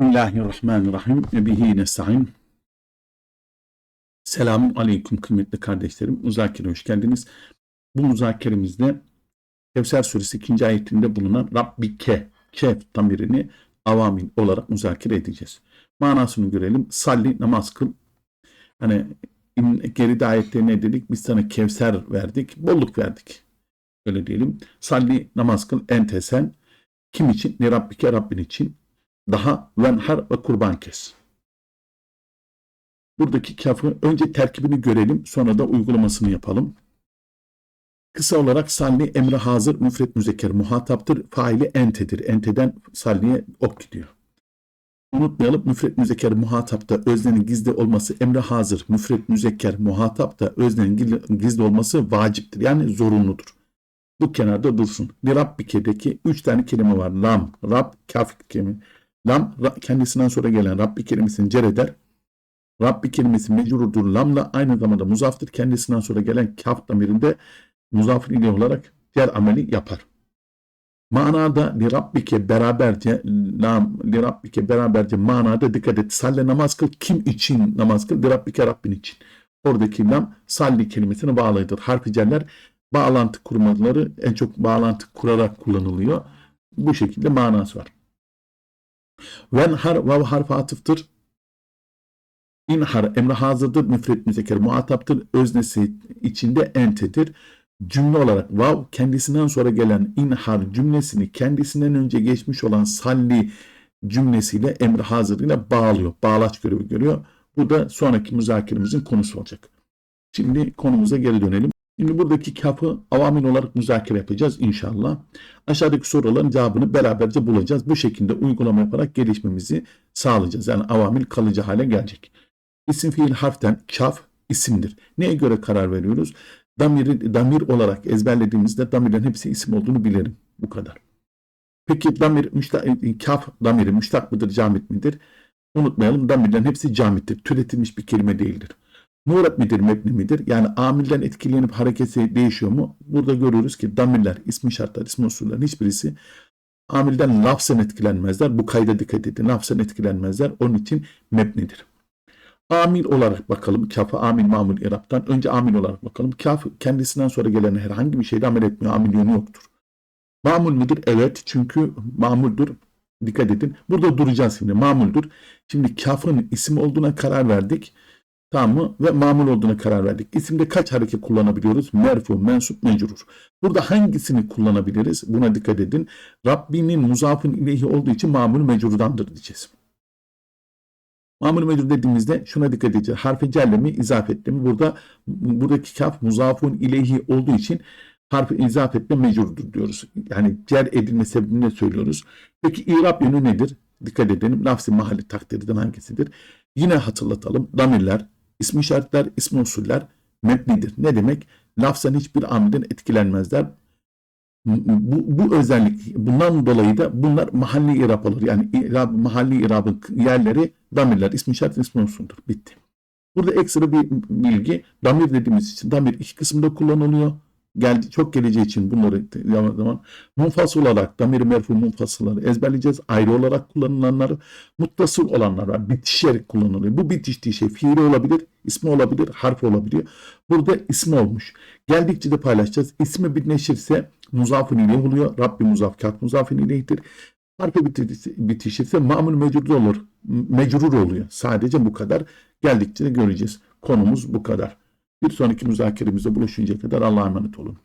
Bismillahirrahmanirrahim. Bihi nesta'in. Selamun aleyküm kıymetli kardeşlerim. Muzakere hoş geldiniz. Bu muzakeremizde Kevser suresi 2. ayetinde bulunan Rabbike, kef tamirini avamil olarak muzakere edeceğiz. Manasını görelim. Salli, namaz kıl. Hani geride ayette ne dedik? Biz sana Kevser verdik, bolluk verdik. Öyle diyelim. Salli, namaz kıl, entesen. Kim için? Ne Rabbike, Rabbin için daha venhar ve kurban kes. Buradaki kafı önce terkibini görelim sonra da uygulamasını yapalım. Kısa olarak salli emri hazır müfret müzekker muhataptır. Faili entedir. Enteden salliye ok gidiyor. Unutmayalım müfret müzekker muhatapta öznenin gizli olması emri hazır. Müfret müzekker muhatapta öznenin gizli olması vaciptir. Yani zorunludur. Bu kenarda dursun. Li Rabbike'deki üç tane kelime var. Lam, Rab, kaf kelime. Lam kendisinden sonra gelen Rabbi kelimesini cer eder. Rabbi kelimesi mecrurudur. Lamla aynı zamanda muzaftır. Kendisinden sonra gelen kaf damirinde muzafir ile olarak diğer ameli yapar. Manada li rabbike beraberce lam li rabbike beraberce manada dikkat et. Salle namaz kıl. Kim için namaz kıl? Li rabbike Rabbin için. Oradaki lam salli kelimesine bağlıdır. Harfi cerler bağlantı kurmaları en çok bağlantı kurarak kullanılıyor. Bu şekilde manası var. Venhar vav harfi atıftır. İnhar emre hazırdır. Müfret müzekker muhataptır. Öznesi içinde entedir. Cümle olarak vav kendisinden sonra gelen inhar cümlesini kendisinden önce geçmiş olan salli cümlesiyle emre hazır ile bağlıyor. Bağlaç görevi görüyor. Bu da sonraki müzakeremizin konusu olacak. Şimdi konumuza geri dönelim. Şimdi buradaki kafı avamil olarak müzakere yapacağız inşallah. Aşağıdaki soruların cevabını beraberce bulacağız. Bu şekilde uygulama yaparak gelişmemizi sağlayacağız. Yani avamil kalıcı hale gelecek. İsim fiil harften kaf isimdir. Neye göre karar veriyoruz? Damiri, damir olarak ezberlediğimizde damirlerin hepsi isim olduğunu bilirim. Bu kadar. Peki damir, müşta, kaf damiri müştak mıdır, camit midir? Unutmayalım damirlerin hepsi camittir. Türetilmiş bir kelime değildir. Muğrab midir, mebni midir? Yani amilden etkilenip hareketi değişiyor mu? Burada görüyoruz ki damirler, ismi şartlar, ismi usullerin hiçbirisi amilden lafzen etkilenmezler. Bu kayda dikkat edin. Lafzen etkilenmezler. Onun için mebnidir. Amil olarak bakalım. Kafı amil mamul iraptan. Önce amil olarak bakalım. Kaf kendisinden sonra gelen herhangi bir şeyde amel etmiyor. Amil yönü yoktur. Mamul midir? Evet. Çünkü mamuldur. Dikkat edin. Burada duracağız şimdi. Mamuldur. Şimdi kafın isim olduğuna karar verdik. Tamam mı? Ve mamul olduğuna karar verdik. İsimde kaç hareket kullanabiliyoruz? Merfu, mensup, mecrur. Burada hangisini kullanabiliriz? Buna dikkat edin. Rabbinin muzafın ileyhi olduğu için mamul mecrudandır diyeceğiz. Mamul mecrur dediğimizde şuna dikkat edeceğiz. Harfi cerle mi, izafetle mi? Burada buradaki kaf muzafun ileyhi olduğu için harfi izafetle mecrudur diyoruz. Yani cer edilme sebebini söylüyoruz. Peki irab yönü nedir? Dikkat edelim. Lafzi mahalli takdirden hangisidir? Yine hatırlatalım. Damirler, İsmi işaretler, ismi usuller mebnidir. Ne demek? Lafzen hiçbir amilden etkilenmezler. Bu, bu özellik, bundan dolayı da bunlar mahalli irab olur. Yani irab, mahalli irabın yerleri damirler, ismi işaret, ismi usuldur. Bitti. Burada ekstra bir bilgi, damir dediğimiz için damir iki kısımda kullanılıyor geldi, çok geleceği için bunları zaman zaman munfasıl olarak damir merfu munfasılları ezberleyeceğiz. Ayrı olarak kullanılanları muttasıl olanlar var. Bitişerek kullanılıyor. Bu bitiştiği şey fiili olabilir, ismi olabilir, harf olabiliyor. Burada ismi olmuş. Geldikçe de paylaşacağız. İsmi birleşirse muzafın ile oluyor. Rabbi muzaf, kat muzafın ileyhtir. Harfi bitişirse mamul mecrur olur. Mecrur oluyor. Sadece bu kadar. Geldikçe de göreceğiz. Konumuz bu kadar. Bir sonraki müzakeremizde buluşuncaya kadar Allah'a emanet olun.